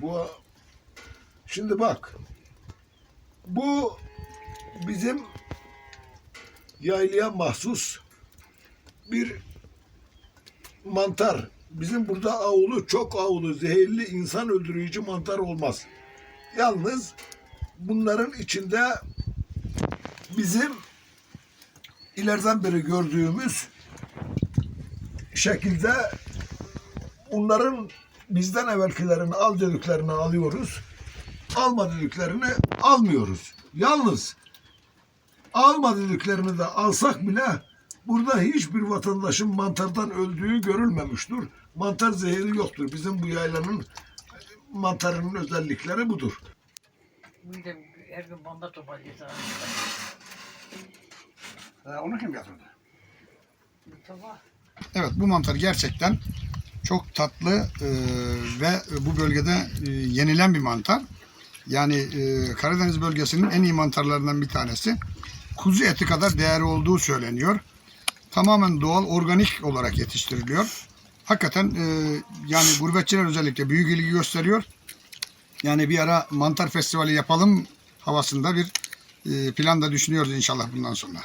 Bu şimdi bak. Bu bizim yaylaya mahsus bir mantar. Bizim burada avlu çok avlu zehirli insan öldürücü mantar olmaz. Yalnız bunların içinde bizim ileriden beri gördüğümüz şekilde onların bizden evvelkilerini al dediklerini alıyoruz. Alma dediklerini almıyoruz. Yalnız alma dediklerini de alsak bile burada hiçbir vatandaşın mantardan öldüğü görülmemiştir. Mantar zehri yoktur. Bizim bu yaylanın mantarının özellikleri budur. De her gün banda toplayacağız. Ha, onu kim getirdi? Mustafa. Evet bu mantar gerçekten çok tatlı e, ve bu bölgede e, yenilen bir mantar. Yani e, Karadeniz bölgesinin en iyi mantarlarından bir tanesi. Kuzu eti kadar değeri olduğu söyleniyor. Tamamen doğal, organik olarak yetiştiriliyor. Hakikaten e, yani gurbetçiler özellikle büyük ilgi gösteriyor. Yani bir ara mantar festivali yapalım havasında bir e, plan da düşünüyoruz inşallah bundan sonra.